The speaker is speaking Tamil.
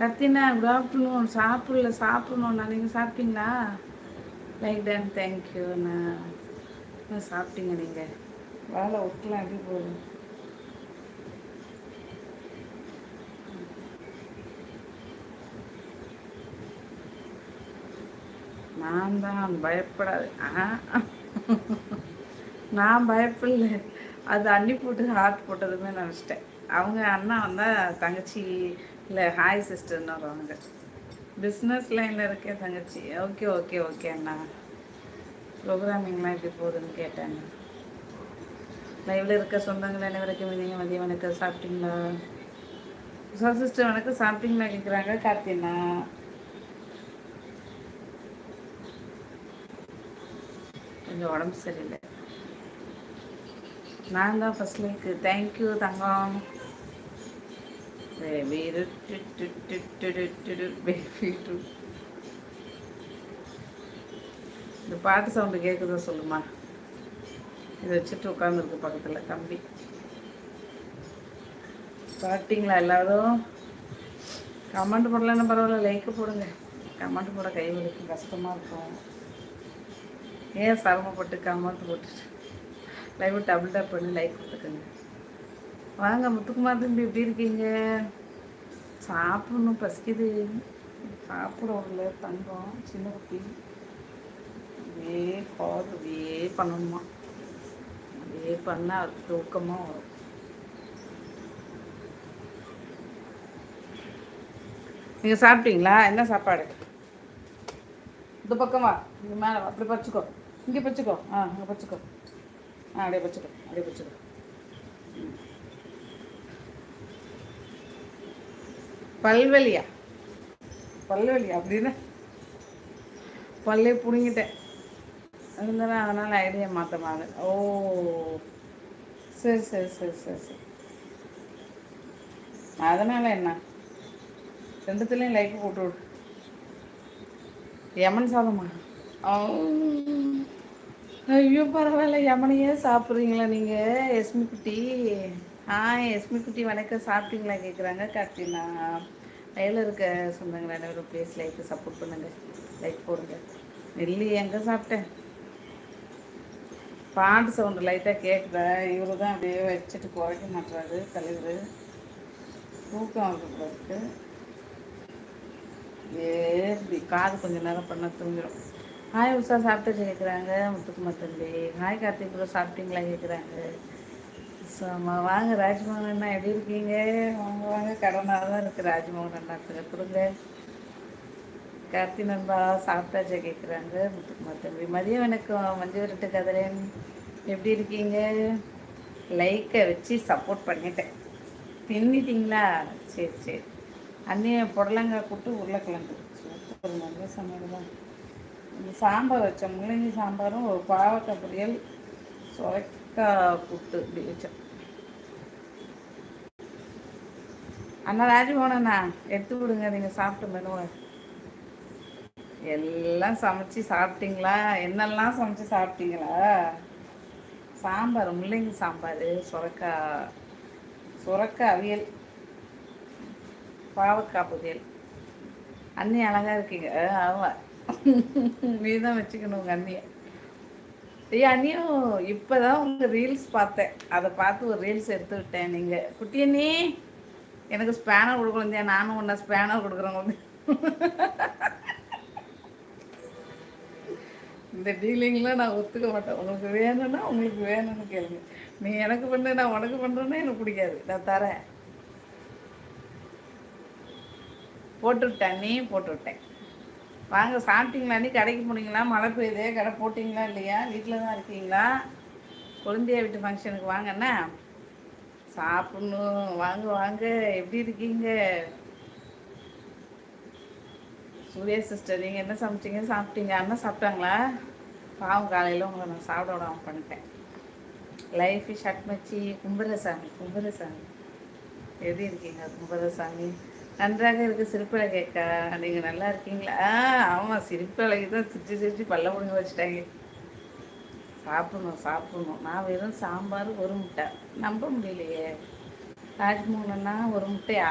கத்தினா குட் ஆஃப்டர்நூன் சாப்பிடல சாப்பிடணும்ண்ணா நீங்கள் சாப்பிட்டீங்களா? லைக் டன் தேங்க்யூண்ணா சாப்பிட்டீங்க நீங்கள் வேலை ஒர்க்லாம் எப்படி போகுது? நான் தான் பயப்படாது. நான் பயப்படல. அது அன்னி போட்டு ஹார்ட் போட்டதுமே நினச்சிட்டேன் அவங்க அண்ணா வந்தால் தங்கச்சி இல்லை ஹாய் சிஸ்டர்னு வருவாங்க பிஸ்னஸ் லைனில் இருக்கேன் தங்கச்சி. ஓகே ஓகே ஓகே அண்ணா. ப்ரோக்ராமிங்லாம் எப்படி போகுதுன்னு கேட்டேன். லைவில் இருக்க சொந்தங்கள் அனைவருக்கும் இதையும் மதியம் வணக்கம். சாப்பிட்டீங்களா? சிஸ்டர் வணக்கம். சாப்பிட்டீங்களா? கேட்குறாங்க கார்த்தினா கொஞ்சம் உடம்பு சரியில்லை. நான் தான் ஃபஸ்ட் லைக்கு தேங்க்யூ தங்கம். இந்த பாட்டு சவுண்டு கேட்குதோ சொல்லுமா? இதை வச்சுட்டு உட்காந்துருக்கு பக்கத்தில் தம்பி. பார்த்தீங்களா எல்லாரும்? கமெண்ட் போடலன்னு பரவாயில்ல லைக்கு போடுங்க. கமெண்ட் போட கை வலிக்கும் கஷ்டமாக இருக்கும். ஏன் சிரமப்பட்டு கமெண்ட் போட்டுட்டு லைவ் டபுள் டப் பண்ணி லைக் கொடுத்துக்கோங்க. வாங்க முத்துக்குமார் தம்பி எப்படி இருக்கீங்க? சாப்பிடணும் பசிக்குது. சாப்பிட உள்ள தங்கம் சின்ன குட்டி. இதே காது இதே பண்ணணுமா? இதே பண்ணால் அது தூக்கமாக வரும். நீங்கள் சாப்பிட்டீங்களா? என்ன சாப்பாடு? இந்த பக்கமா இங்கே மேலே அப்படி பச்சுக்கோ இங்கே பச்சுக்கோ ஆ அங்கே பச்சுக்கோ ஆ அப்படியே வச்சுக்கோ அப்படியே வச்சுக்கோ பல்வலியா பல்வலியா அப்படின்னு? பல்லே பிடுங்கிட்டேன். இருந்தாலும் அதனால் ஐடியா மாற்ற மாதிரி ஓ சரி சரி சரி சரி சரி. அதனால் என்ன? ரெண்டுத்துலேயும் லைக் போட்டு விடு. யமன் சாதமா? ஐயோ பரவாயில்ல. யமனையே சாப்பிட்றீங்களா நீங்கள் எஸ்மி குட்டி. ஆ எஸ்மி குட்டி வணக்கம். சாப்பிட்டீங்களா? கேட்குறாங்க கார்த்தினா. லைவில் இருக்க சொந்தங்கள் ஒரு ப்ளீஸ் லைக்கு சப்போர்ட் பண்ணுங்கள் லைக் போடுங்க. நெல்லி எங்கே சாப்பிட்டேன் பாண்டு சவுண்டு லைட்டாக கேட்குதா இவரு தான் அப்படியே வச்சுட்டு குறைக்க மாட்டுறாரு தலைவர் தூக்கம் இருக்கு. ஏ காது கொஞ்சம் நேரம் பண்ணால் தூங்கிடும் ஹாய் உஷா சாப்பிட்டு கேட்குறாங்க முத்துக்குமார் தம்பி ஹாய் கார்த்திக் ப்ரோ சாப்பிட்டீங்களா கேட்குறாங்க ஸோ வாங்க ராஜ்மோகன் அண்ணா எப்படி இருக்கீங்க? வாங்க வாங்க கடனாக தான் இருக்குது ராஜ்மோகன் அண்ணா கொடுங்க. கார்த்தி நண்பா சாப்பிட்டாச்சா கேட்குறாங்க முத்துக்குமார் தம்பி மதியம் வணக்கம். மஞ்சள் விரட்டு கதிரேன் எப்படி இருக்கீங்க? லைக்கை வச்சு சப்போர்ட் பண்ணிட்டேன். தின்னிட்டிங்களா? சரி சரி. அன்னைய புடலங்காய் கூட்டு உருளைக்கிழங்கு. சூப்பர் நல்ல சமையல் தான். இந்த சாம்பார் வச்சோம் முள்ளங்கி சாம்பாரும் ஒரு பாவக்காய் பொரியல் சுரைக்காய் கூட்டு இப்படி வச்சோம். அண்ணா ராஜமோகனண்ணா எடுத்து விடுங்க நீங்கள் சாப்பிட்டு மெனுவை எல்லாம் சமைச்சு சாப்பிட்டீங்களா? என்னெல்லாம் சமைச்சு சாப்பிட்டீங்களா? சாம்பார் முள்ளங்கி சாம்பார் சுரக்காய் சுரக்காய் அவியல் பாவக்காய் புதியல் அண்ணி அழகாக இருக்கீங்க. ஆமாம் நீ தான் வச்சுக்கணும் உங்கள் அண்ணியை. ஐயா அண்ணியும் இப்போ தான் உங்கள் ரீல்ஸ் பார்த்தேன். அதை பார்த்து ஒரு ரீல்ஸ் எடுத்து விட்டேன் நீங்கள் குட்டி அண்ணி எனக்கு ஸ்பேனர் கொடுக்கணும் நானும் ஒன்றா ஸ்பேனர் கொடுக்குறேன் இந்த டீலிங்லாம் நான் ஒத்துக்க மாட்டேன். உங்களுக்கு வேணும்னா உங்களுக்கு வேணும்னு கேளுங்க. நீ எனக்கு பண்ணு நான் உனக்கு பண்ணுறேன்னா எனக்கு பிடிக்காது. நான் தரேன். போட்டுவிட்டேன் நீ போட்டுவிட்டேன். வாங்க சாப்பிட்டீங்களா? நீ கடைக்கு போனீங்களா? மழை பெய்யுது கடை போட்டிங்களா இல்லையா? வீட்டில் தான் இருக்கீங்களா? குழந்தைய வீட்டு ஃபங்க்ஷனுக்கு வாங்கண்ணா சாப்பிட்ணும். வாங்க வாங்க. எப்படி இருக்கீங்க? சூர்யா சிஸ்டர் நீங்கள் என்ன சமைச்சிங்க? சாப்பிட்டீங்க? அண்ணன் சாப்பிட்டாங்களா? பாவம் காலையில் உங்களை நான் சாப்பிட விடாமல் பண்ணிட்டேன். லைஃப் ஷட் மச்சி. கும்பரசாமி கும்பரசாமி. எப்படி இருக்கீங்க கும்பரசாமி? நன்றாக இருக்குது சிரிப்பழகேக்கா நீங்கள் நல்லா இருக்கீங்களா? ஆமாம் சிரிப்பழகி தான் சிரிச்சு சிரிச்சு பல்ல முடிஞ்சு வச்சுட்டாங்க. சாப்பிடணும் சாப்பிடணும். நான் வெறும் சாம்பார் ஒரு முட்டை. நம்ப முடியலையே. ராஜ்மோகன்னா ஒரு முட்டையா?